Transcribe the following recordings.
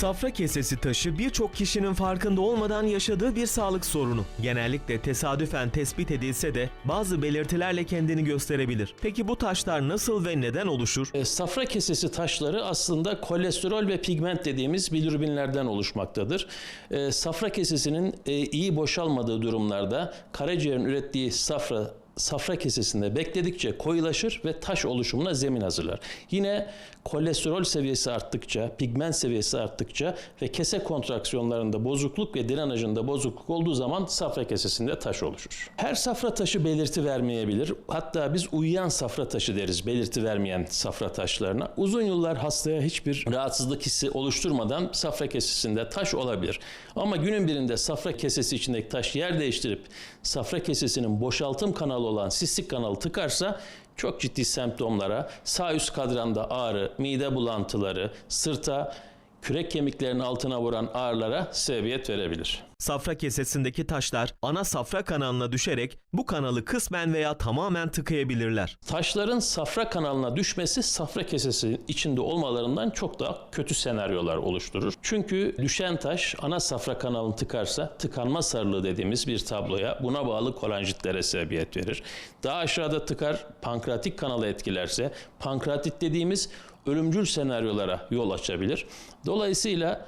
Safra kesesi taşı birçok kişinin farkında olmadan yaşadığı bir sağlık sorunu. Genellikle tesadüfen tespit edilse de bazı belirtilerle kendini gösterebilir. Peki bu taşlar nasıl ve neden oluşur? E, Safra kesesi taşları aslında kolesterol ve pigment dediğimiz bilirubinlerden oluşmaktadır. E, Safra kesesinin e, iyi boşalmadığı durumlarda karaciğerin ürettiği safra safra kesesinde bekledikçe koyulaşır ve taş oluşumuna zemin hazırlar. Yine kolesterol seviyesi arttıkça, pigment seviyesi arttıkça ve kese kontraksiyonlarında bozukluk ve drenajında bozukluk olduğu zaman safra kesesinde taş oluşur. Her safra taşı belirti vermeyebilir. Hatta biz uyuyan safra taşı deriz belirti vermeyen safra taşlarına. Uzun yıllar hastaya hiçbir rahatsızlık hissi oluşturmadan safra kesesinde taş olabilir. Ama günün birinde safra kesesi içindeki taş yer değiştirip safra kesesinin boşaltım kanalı olan sistik kanalı tıkarsa çok ciddi semptomlara, sağ üst kadranda ağrı, mide bulantıları, sırta, kürek kemiklerinin altına vuran ağrılara sebebiyet verebilir. Safra kesesindeki taşlar ana safra kanalına düşerek bu kanalı kısmen veya tamamen tıkayabilirler. Taşların safra kanalına düşmesi safra kesesi içinde olmalarından çok daha kötü senaryolar oluşturur. Çünkü düşen taş ana safra kanalını tıkarsa tıkanma sarılığı dediğimiz bir tabloya buna bağlı kolanjitlere sebebiyet verir. Daha aşağıda tıkar pankreatik kanalı etkilerse pankreatit dediğimiz ölümcül senaryolara yol açabilir. Dolayısıyla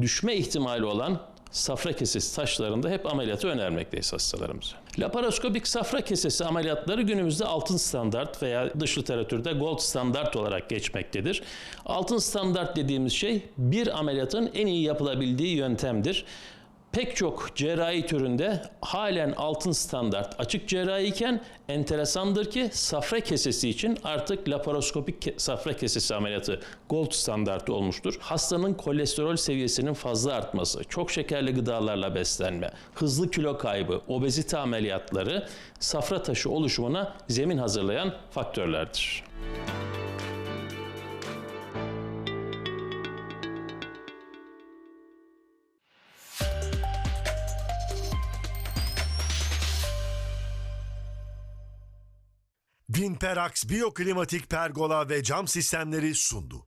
düşme ihtimali olan safra kesesi taşlarında hep ameliyatı önermekteyiz hastalarımıza. Laparoskopik safra kesesi ameliyatları günümüzde altın standart veya dış literatürde gold standart olarak geçmektedir. Altın standart dediğimiz şey bir ameliyatın en iyi yapılabildiği yöntemdir. Pek çok cerrahi türünde halen altın standart açık cerrahi iken enteresandır ki safra kesesi için artık laparoskopik safra kesesi ameliyatı gold standartı olmuştur. Hastanın kolesterol seviyesinin fazla artması, çok şekerli gıdalarla beslenme, hızlı kilo kaybı, obezite ameliyatları safra taşı oluşumuna zemin hazırlayan faktörlerdir. Vinperax Biyoklimatik Pergola ve Cam Sistemleri sundu.